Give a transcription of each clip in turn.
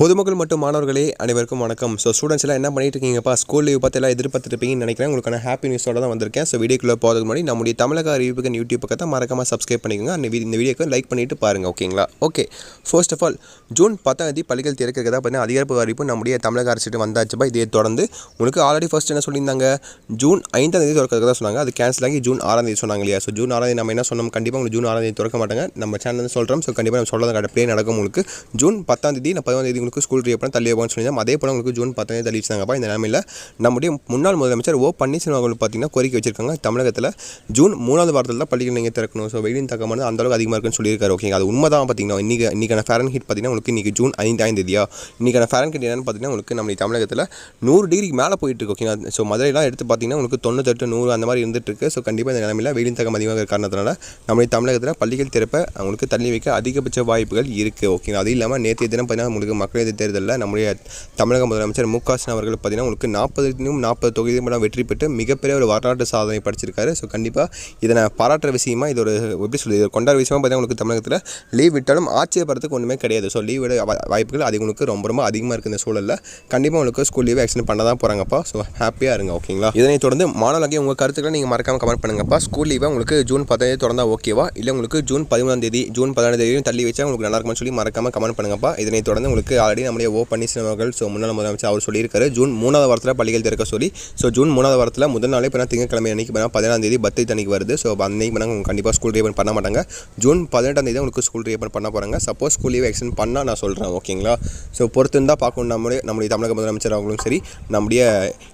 பொதுமக்கள் மற்றும் மாணவர்களே அனைவருக்கும் வணக்கம். ஸோ ஸ்டூடெண்ட்ஸ் எல்லாம் என்ன பண்ணிட்டு இருக்கீங்கப்பா? ஸ்கூல் லீவ் பார்த்து எல்லாம் எதிர்பார்த்துருப்பீங்கன்னு நினைக்கிறேன். உங்களுக்கான ஹாப்பி நியூஸோட தான் வந்திருக்கேன். ஸோ வீடியோக்குள்ளே போகிறதுக்கு முன்னாடி நம்முடைய தமிழக அறிவிப்புக்கு யூடியூப் பக்கத்தை மறக்காமல் சப்ஸ்கிரைப் பண்ணிக்கோங்க. அந்த இந்த வீடியோக்கு லைக் பண்ணிட்டு பாருங்க ஓகேங்களா okay first of all June பத்தாம் தேதி பள்ளிகள் திறக்கிறதா பார்த்தீங்கன்னா அதிகாரப்பு அறிவிப்பு நம்முடைய தமிழக அரசு வந்தாச்சுப்பா. இதை தொடர்ந்து உங்களுக்கு ஆல்ரெடி ஃபர்ஸ்ட் என்ன சொல்லியிருந்தாங்க? ஜூன் ஐந்தாம் தேதி திறக்கிறதா சொன்னாங்க. அது கேன்சல் ஆகி ஜூன் ஆறாம் தேதி சொன்னாங்க இல்லையா? ஸோ ஜூன் ஆறாம் தேதி நம்ம என்ன சொன்னோம்? கண்டிப்பாக உங்களுக்கு ஜூன் ஆறாம் தேதி திறக்க மாட்டாங்க. நம்ம சேனல் சொல்கிறோம் ஸோ கண்டிப்பாக நம்ம சொல்கிறது அப்படியே நடக்கும் உங்களுக்கு. ஜூன் பத்தாம் தேதி நான் பதினொன்றாம் தேதி உங்களுக்கு ஸ்கூல் ரீஓப்பன் தள்ளி வைப்பான்னு சொல்லியிருந்தோம் அதே போல் உங்களுக்கு ஜூன் பத்தாம் தேதி தள்ளி வச்சாங்கப்பா இந்த நிலமையில் நம்முடைய முன்னாள் முதலமைச்சர் ஓ பன்னீர்செல்வம் அவர்கள் பார்த்தீங்கன்னா கோரிக்கை வச்சிருக்காங்க. தமிழகத்தில் ஜூன் மூணாவது வாரத்தில் தான் பள்ளிகள் நீங்கள் திறக்கணும். ஸோ வெயிலின் தக்கமானது அந்த அளவுக்கு அதிகமாக இருக்குன்னு சொல்லியிருக்காரு. ஓகேங்க அது உண்மை தான் பார்த்தீங்கன்னா. இன்றைக்கி இன்றைக்கான ஃபேரன் ஹீட் பார்த்தீங்கன்னா உங்களுக்கு இன்றைக்கி ஜூன் ஐந்தாம் தேதியா? இன்றைக்கான ஃபேரன் ஹீட் என்னன்னு பார்த்தீங்கன்னா உங்களுக்கு நம்ம தமிழகத்தில் நூறு டிகிரிக்கு மேலே போயிட்டு இருக்கு. ஓகேங்களா ஸோ மதுரையெல்லாம் எடுத்து பார்த்தீங்கன்னா உங்களுக்கு தொண்ணூத்தெட்டு நூறு அந்த மாதிரி இருந்துட்டு இருக்கு. ஸோ கண்டிப்பாக இந்த நிலமையில் வெயிலின் தக்கம் அதிகமாக இருக்கிறதுனால காரணத்தினால நம்முடைய தமிழகத்தில் பள்ளிகள் திறப்ப அவங்களுக்கு தள்ளி வைக்க அதிகபட்ச வாய்ப்புகள் இருக்குது ஓகேங்களா அது இல்லாமல் நேற்றைய தினம் பார்த்தீங்கன்னா உங்களுக்கு மக்களவை தேர்தலில் நம்முடைய தமிழக முதலமைச்சர் மு க ஸ்டாலின் அவர்கள் பார்த்தீங்கன்னா உங்களுக்கு நாற்பது நாற்பது தொகுதி மேடம் வெற்றி பெற்று மிகப்பெரிய ஒரு வரலாற்று சாதனை படிச்சிருக்காரு. ஸோ கண்டிப்பாக இதை நான் பாராட்டுற விஷயமா இது ஒரு எப்படி சொல்லி இது கொண்டாட விஷயமா பார்த்தீங்கன்னா உங்களுக்கு தமிழகத்தில் லீவ் விட்டாலும் ஆச்சரியப்படுறதுக்கு ஒன்றுமே கிடையாது. ஸோ லீவ் விட வாய்ப்புகள் அது உங்களுக்கு ரொம்ப ரொம்ப அதிகமாக இருக்குது இந்த சூழலில். கண்டிப்பாக உங்களுக்கு ஸ்கூல் லீவ் எக்ஸ்டெண்ட் பண்ண தான் போகிறாங்கப்பா ஸோ ஹாப்பியாக இருங்க ஓகேங்களா இதனை தொடர்ந்து மாணவர்களே உங்கள் கருத்துக்களை நீங்கள் மறக்காம கமெண்ட் பண்ணுங்கப்பா. ஸ்கூல் லீவை உங்களுக்கு ஜூன் பத்தாம் தேதி ஓகேவா இல்லை உங்களுக்கு ஜூன் பதிமூணாம் தேதி ஜூன் பதினாறு தேதியும் தள்ளி வச்சா உங்களுக்கு நல்லா இருக்கும்னு சொல்லி மறக்காம கமெண்ட் பண்ணுங்கப்பா. இதனை தொடர்ந்து உங்களுக்கு ஆல்ரெடி நம்முடைய ஓ பன்னீர்செல்வம் அவர்கள் ஸோ முன்னாள் முதலமைச்சர் அவர் சொல்லியிருக்காரு. ஜூன் மூணாவது வாரத்தில் பள்ளிகள் திறக்க சொல்லி ஸோ ஜூன் மூணாவது வாரத்தில் முதல் நாளே இப்போ திங்கக்கிழமை அன்னைக்கு இப்போ பதினாம் தேதி பத்து அன்னைக்கு வருது. ஸோ அன்னைக்கு பண்ணால் கண்டிப்பாக ஸ்கூல் ரீபன் பண்ண மாட்டாங்க. ஜூன் பதினெட்டாம் தேதி உங்களுக்கு ஸ்கூல் ரீபன் பண்ண போகிறாங்க சப்போஸ் ஸ்கூல் லீவ் எக்ஸ்டெண்ட் பண்ணால் நான் சொல்கிறேன் ஓகேங்களா ஸோ பொறுத்து இருந்தால் பார்க்கணும் நம்முடைய நம்முடைய தமிழக முதலமைச்சர் அவங்களும் சரி நம்முடைய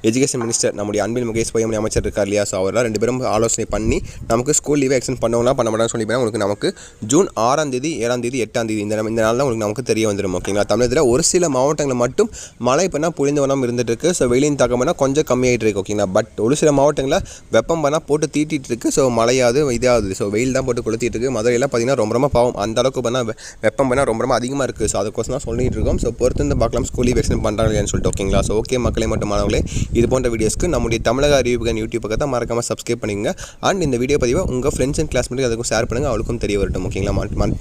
எஜுகேஷன் மினிஸ்டர் நம்முடைய அன்பில் முகேஷ் பொய்யமணி அமைச்சர் இருக்கார் இல்லையா? ஸோ அவரெல்லாம் ரெண்டு பேரும் ஆலோசனை பண்ணி நமக்கு ஸ்கூல் லீவ் எக்ஸ்டெண்ட் பண்ணவங்களா பண்ண மாட்டாங்கன்னு சொல்லி உங்களுக்கு நமக்கு ஜூன் ஆறாம் தேதி ஏழாம் தேதி எட்டாம் தேதி இந்த இந்த நாளில் உங்களுக்கு நமக்கு தெரிய வந்துடும் ஓகேங்களா தமிழகத்தில் ஒரு சில மாவட்டங்களில் மட்டும் மழை பண்ணால் புழிந்து வனம் இருந்துகிட்ருக்கு ஸோ வெயிலின் தாக்கம் பண்ணால் கொஞ்சம் கம்மியாகிட்டு இருக்கு ஓகேங்களா பட் ஒரு சில மாவட்டங்களில் வெப்பம் பண்ணால் போட்டு தீட்டிகிட்டு இருக்குது ஸோ மழையாது இதாகுது. ஸோ வெயில் தான் போட்டு கொளுத்திட்டு இருக்குது மதுரையில் பார்த்தீங்கன்னா ரொம்ப ரொம்ப பாவம். அந்த அளவுக்கு பண்ணால் வெப்பம் பண்ணால் ரொம்ப ரொம்ப அதிகமாக இருக்குது ஸோ அதுக்கோசம் தான் சொல்லிட்டு இருக்கோம். ஸோ பொறுத்திருந்து பார்க்கலாம். ஸ்கூல் வேக்சின் பண்ணுறாங்கன்னு சொல்லிட்டு ஓகேங்களா ஸோ ஓகே மக்களே மட்டும் மாணவர்களே இது போன்ற வீடியோஸ்க்கு நம்முடைய தமிழக அறிவிப்புகள் யூடியூப் பக்கத்தை மறக்காமல் சப்ஸ்கிரைப் பண்ணிங்க அண்ட் இந்த வீடியோ பதிவை உங்கள் ஃப்ரெண்ட்ஸ் அண்ட் கிளாஸ்மேட்டுக்கு அதுக்கும் ஷேர் பண்ணுங்கள் அவளுக்கும் தெரிய வரட்டும் ஓகேங்களா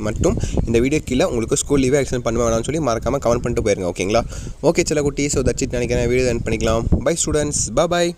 மட்டும் இந்த வீடியோ கீழே உங்களுக்கு ஸ்கூல் லீவே எக்ஸ்டெண்ட் பண்ண வேணாம்னு சொல்லி மறக்காமல் கமெண்ட் பண்ணிட்டு போயிருங்க ஓகேங்களா? ஓகே சில குட்டி ஸோ தட்ஸ் இட் நினைக்கிறேன் வீடியோ என் பண்ணிக்கலாம். பை ஸ்டூடெண்ட்ஸ் பாய்